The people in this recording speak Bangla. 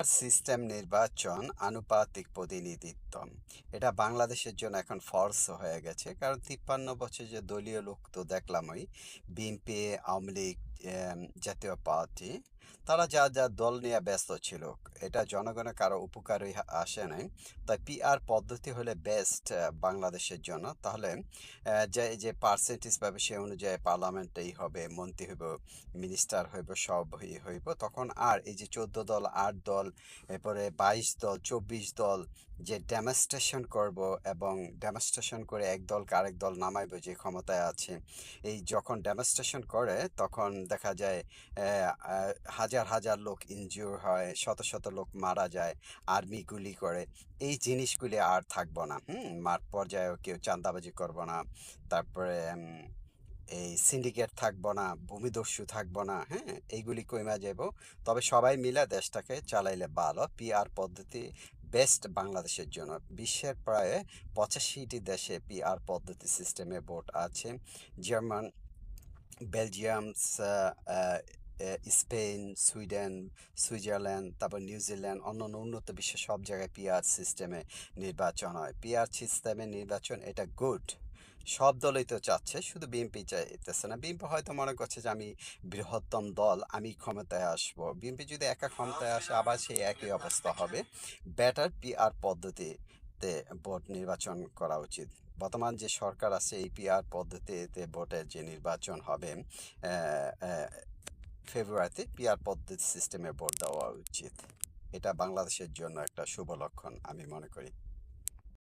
সিস্টেম নির্বাচন আনুপাতিক প্রতিনিধিত্ব। এটা বাংলাদেশের জন্য এখন ফর্স হয়ে গেছে। কারণ তিপ্পান্ন বছর যে দলীয় লোক তো দেখলামই, বিএনপি, আওয়ামী লীগ জাতীয় পার্টি তারা যা যা দল নিয়ে ব্যস্ত ছিল, এটা জনগণের কারও উপকারই আসে নাই। তাই পিআর পদ্ধতি হলে বেস্ট বাংলাদেশের জন্য। তাহলে যে যে পার্সেন্টেজ পাবে সে অনুযায়ী পার্লামেন্টেই হবে, মন্ত্রী হইব মিনিস্টার হইব, সব হই- হইব। তখন আর এই যে চোদ্দ দল, আট দল, এরপরে বাইশ দল, চব্বিশ দল যে ডেমনস্ট্রেশন করব এবং ডেমনস্ট্রেশন করে এক দলকে আরেক দল নামাইব যে ক্ষমতায় আছে, এই যখন ডেমনস্ট্রেশন করে, তখন দেখা যায় হাজার হাজার লোক ইনজিওর হয় শত শত লোক মারা যায় আর্মি গুলি করে। এই জিনিসগুলি আর থাকব না হুম? মাঠ পর্যায়েও কেউ চাঁদাবাজি করব না। তারপরে এই সিন্ডিকেট থাকব না ভূমিদস্যু থাকব না হ্যাঁ? এইগুলি কইমা যাব তবে সবাই মিলে দেশটাকে চালাইলে ভালো। পিআর পদ্ধতি বেস্ট বাংলাদেশের জন্য। বিশ্বের প্রায় পঁচাশিটি দেশে পিআর পদ্ধতি সিস্টেমে ভোট আছে। জার্মান বেলজিয়াম সা- আহ, আহ, স্পেন, সুইডেন, সুইজারল্যান্ড, তারপর নিউজিল্যান্ড, অন্যান্য উন্নত বিশ্বের সব জায়গায় পিআর সিস্টেমে নির্বাচন হয়। পিআর সিস্টেমে নির্বাচন এটা গুড সব দলই তো চাচ্ছে, শুধু বিএনপি চাইতেছে না। বিএনপি হয়তো মনে করছে যে আমি বৃহত্তম দল, আমি ক্ষমতায় আসব। বিএনপি যদি একা ক্ষমতায় আসে, আবার সেই একই অবস্থা হবে। ব্যাটার পিআর পদ্ধতিতে ভোট নির্বাচন করা উচিত। বর্তমান যে সরকার আছে, এই পিআর পদ্ধতিতে ভোটের যে নির্বাচন হবে ফেব্রুয়ারিতে পিয়ার পদ্ধতি সিস্টেমে ভোট দেওয়া উচিত। এটা বাংলাদেশের জন্য একটা শুভ লক্ষণ, আমি মনে করি।